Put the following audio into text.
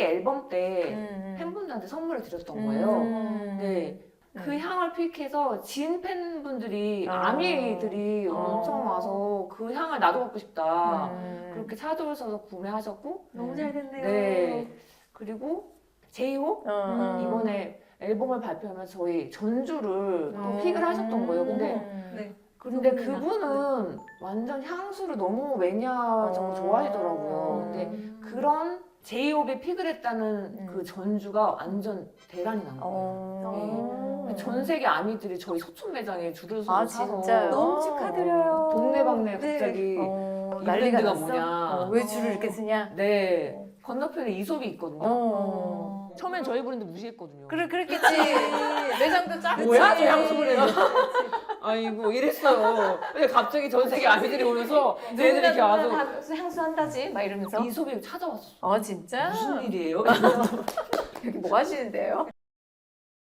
피 앨범 때 음. 팬분들한테 선물을 드렸던 거예요. 음. 네. 그 향을 픽해서 진 팬분들이 아. 아미들이 어. 엄청 와서 그 향을 나도 갖고 싶다. 음. 그렇게 찾아오셔서 구매하셨고 너무 음. 잘 됐네요. 네. 그리고 제이홉 어, 어. 이번에 앨범을 발표하면서 저희 전주를 또 음. 픽을 하셨던 거예요. 근데 음. 네. 근데. 그분은 완전 향수를 너무 매니아적으로 어. 좋아하시더라고요. 근데 음. 그런 제이홉이 픽을 했다는 음. 그 전주가 완전 대란이 난 거예요. 어. 네. 전 세계 아미들이 저희 소품 매장에 줄을 서서 아, 사서 진짜요? 너무 축하드려요. 동네방네 네. 갑자기 어, 이 난리가 브랜드가 났어? 뭐냐. 어, 왜 줄을 이렇게 쓰냐? 네 건너편에 이솝이 있거든요. 어. 처음엔 저희 브랜드 무시했거든요. 그래 그랬겠지. 매장도 쫙. 뭐야 저. 향수 브랜드. 아이고 이랬어요. 근데 갑자기 전 세계 아미들이 오면서 얘들이 이렇게 와서 다 향수 한다지 막 이러면서. 이솝이 찾아왔어. 어 진짜? 무슨 일이에요? 여기 뭐 하시는데요?